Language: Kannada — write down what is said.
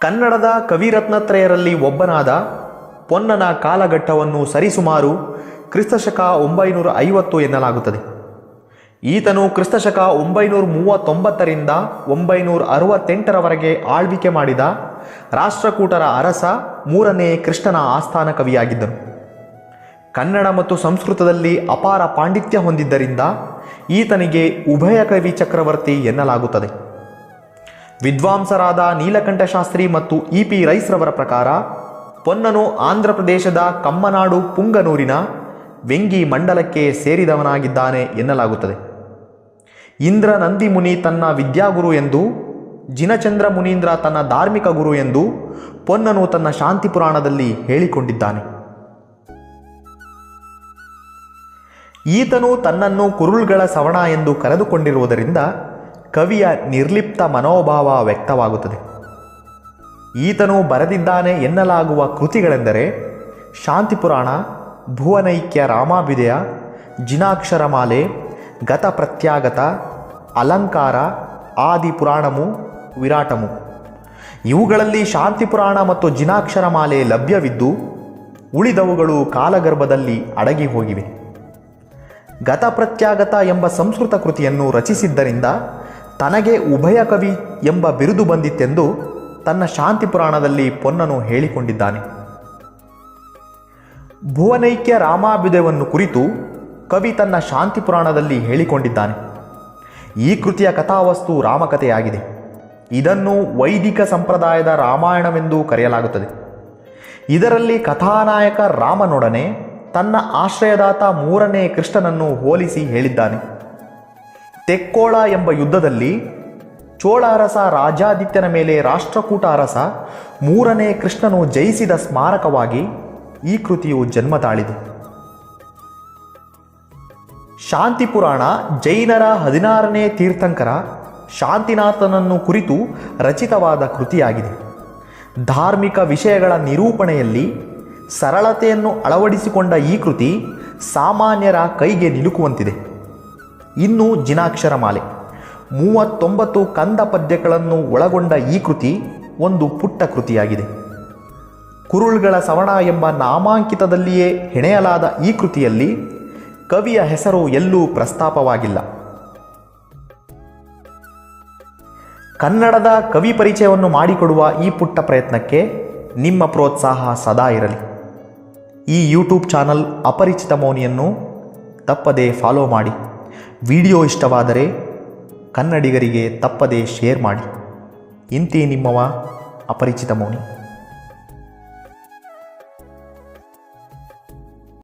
ಕನ್ನಡದ ಕವಿರತ್ನತ್ರಯರಲ್ಲಿ ಒಬ್ಬನಾದ ಪೊನ್ನನ ಕಾಲಘಟ್ಟವನ್ನು ಸರಿಸುಮಾರು ಕ್ರಿಸ್ತಶಕ ಒಂಬೈನೂರ ಐವತ್ತು ಎನ್ನಲಾಗುತ್ತದೆ. ಈತನು ಕ್ರಿಸ್ತಶಕ ಒಂಬೈನೂರ ಮೂವತ್ತೊಂಬತ್ತರಿಂದ ಒಂಬೈನೂರ ಅರವತ್ತೆಂಟರವರೆಗೆ ಆಳ್ವಿಕೆ ಮಾಡಿದ ರಾಷ್ಟ್ರಕೂಟರ ಅರಸ ಮೂರನೇ ಕೃಷ್ಣನ ಆಸ್ಥಾನ ಕವಿಯಾಗಿದ್ದನು. ಕನ್ನಡ ಮತ್ತು ಸಂಸ್ಕೃತದಲ್ಲಿ ಅಪಾರ ಪಾಂಡಿತ್ಯ ಹೊಂದಿದ್ದರಿಂದ ಈತನಿಗೆ ಉಭಯ ಕವಿ ಚಕ್ರವರ್ತಿ ಎನ್ನಲಾಗುತ್ತದೆ. ವಿದ್ವಾಂಸರಾದ ನೀಲಕಂಠ ಶಾಸ್ತ್ರಿ ಮತ್ತು ಇ ಪಿ ರೈಸ್ರವರ ಪ್ರಕಾರ, ಪೊನ್ನನು ಆಂಧ್ರ ಪ್ರದೇಶದ ಕಮ್ಮನಾಡು ಪುಂಗನೂರಿನ ವೆಂಗಿ ಮಂಡಲಕ್ಕೆ ಸೇರಿದವನಾಗಿದ್ದಾನೆ ಎನ್ನಲಾಗುತ್ತದೆ. ಇಂದ್ರ ನಂದಿ ಮುನಿ ತನ್ನ ವಿದ್ಯಾಗುರು ಎಂದು, ಜಿನಚಂದ್ರ ಮುನೀಂದ್ರ ತನ್ನ ಧಾರ್ಮಿಕ ಗುರು ಎಂದು ಪೊನ್ನನು ತನ್ನ ಶಾಂತಿ ಪುರಾಣದಲ್ಲಿ ಹೇಳಿಕೊಂಡಿದ್ದಾನೆ. ಈತನು ತನ್ನನ್ನು ಕುರುಳ್ಗಳ ಸವಣ ಎಂದು ಕರೆದುಕೊಂಡಿರುವುದರಿಂದ ಕವಿಯ ನಿರ್ಲಿಪ್ತ ಮನೋಭಾವ ವ್ಯಕ್ತವಾಗುತ್ತದೆ. ಈತನು ಬರೆದಿದ್ದಾನೆ ಎನ್ನಲಾಗುವ ಕೃತಿಗಳೆಂದರೆ ಶಾಂತಿಪುರಾಣ, ಭುವನೈಕ್ಯ ರಾಮಾಭ್ಯುದಯ ಜಿನಾಕ್ಷರಮಾಲೆ ಗತ ಪ್ರತ್ಯಾಗತ, ಅಲಂಕಾರ, ಆದಿ ಪುರಾಣಮು, ವಿರಾಟಮು. ಇವುಗಳಲ್ಲಿ ಶಾಂತಿಪುರಾಣ ಮತ್ತು ಜಿನಾಕ್ಷರಮಾಲೆ ಲಭ್ಯವಿದ್ದು ಉಳಿದವುಗಳು ಕಾಲಗರ್ಭದಲ್ಲಿ ಅಡಗಿ ಹೋಗಿವೆ ಗತ ಪ್ರತ್ಯಾಗತ ಎಂಬ ಸಂಸ್ಕೃತ ಕೃತಿಯನ್ನು ರಚಿಸಿದ್ದರಿಂದ ತನಗೆ ಉಭಯ ಕವಿ ಎಂಬ ಬಿರುದು ಬಂದಿತ್ತೆಂದು ತನ್ನ ಶಾಂತಿ ಪುರಾಣದಲ್ಲಿ ಪೊನ್ನನು ಹೇಳಿಕೊಂಡಿದ್ದಾನೆ. ಭುವನೈಕ್ಯ ರಾಮಾಭ್ಯುದಯವನ್ನು ಕುರಿತು ಕವಿ ತನ್ನ ಶಾಂತಿ ಪುರಾಣದಲ್ಲಿ ಹೇಳಿಕೊಂಡಿದ್ದಾನೆ. ಈ ಕೃತಿಯ ಕಥಾವಸ್ತು ರಾಮಕಥೆಯಾಗಿದೆ. ಇದನ್ನು ವೈದಿಕ ಸಂಪ್ರದಾಯದ ರಾಮಾಯಣವೆಂದು ಕರೆಯಲಾಗುತ್ತದೆ. ಇದರಲ್ಲಿ ಕಥಾನಾಯಕ ರಾಮನೊಡನೆ ತನ್ನ ಆಶ್ರಯದಾತ ಮೂರನೇ ಕೃಷ್ಣನನ್ನು ಹೋಲಿಸಿ ಹೇಳಿದ್ದಾನೆ. ತೆಕ್ಕೋಳ ಎಂಬ ಯುದ್ಧದಲ್ಲಿ ಚೋಳ ಅರಸ ರಾಜಾದಿತ್ಯನ ಮೇಲೆ ರಾಷ್ಟ್ರಕೂಟ ಅರಸ ಮೂರನೇ ಕೃಷ್ಣನು ಜಯಿಸಿದ ಸ್ಮಾರಕವಾಗಿ ಈ ಕೃತಿಯು ಜನ್ಮ ತಾಳಿದೆ ಶಾಂತಿ ಪುರಾಣ ಜೈನರ ಹದಿನಾರನೇ ತೀರ್ಥಂಕರ ಶಾಂತಿನಾಥನನ್ನು ಕುರಿತು ರಚಿತವಾದ ಕೃತಿಯಾಗಿದೆ. ಧಾರ್ಮಿಕ ವಿಷಯಗಳ ನಿರೂಪಣೆಯಲ್ಲಿ ಸರಳತೆಯನ್ನು ಅಳವಡಿಸಿಕೊಂಡ ಈ ಕೃತಿ ಸಾಮಾನ್ಯರ ಕೈಗೆ ನಿಲುಕುವಂತಿದೆ. ಇನ್ನು ಜಿನಾಕ್ಷರಮಾಲೆ ಮೂವತ್ತೊಂಬತ್ತು ಕಂದ ಪದ್ಯಗಳನ್ನು ಒಳಗೊಂಡ ಈ ಕೃತಿ ಒಂದು ಪುಟ್ಟ ಕೃತಿಯಾಗಿದೆ. ಕುರುಳ್ಗಳ ಸವಣ ಎಂಬ ನಾಮಾಂಕಿತದಲ್ಲಿಯೇ ಹೆಣೆಯಲಾದ ಈ ಕೃತಿಯಲ್ಲಿ ಕವಿಯ ಹೆಸರು ಎಲ್ಲೂ ಪ್ರಸ್ತಾಪವಾಗಿಲ್ಲ. ಕನ್ನಡದ ಕವಿ ಪರಿಚಯವನ್ನು ಮಾಡಿಕೊಡುವ ಈ ಪುಟ್ಟ ಪ್ರಯತ್ನಕ್ಕೆ ನಿಮ್ಮ ಪ್ರೋತ್ಸಾಹ ಸದಾ ಇರಲಿ. ಈ ಯೂಟ್ಯೂಬ್ ಚಾನಲ್ ಅಪರಿಚಿತ ಮೌನಿಯನ್ನು ತಪ್ಪದೇ ಫಾಲೋ ಮಾಡಿ. ವಿಡಿಯೋ ಇಷ್ಟವಾದರೆ ಕನ್ನಡಿಗರಿಗೆ ತಪ್ಪದೇ ಶೇರ್ ಮಾಡಿ. ಇಂತಿ ನಿಮ್ಮವ ಅಪರಿಚಿತ ಮೌನಿ.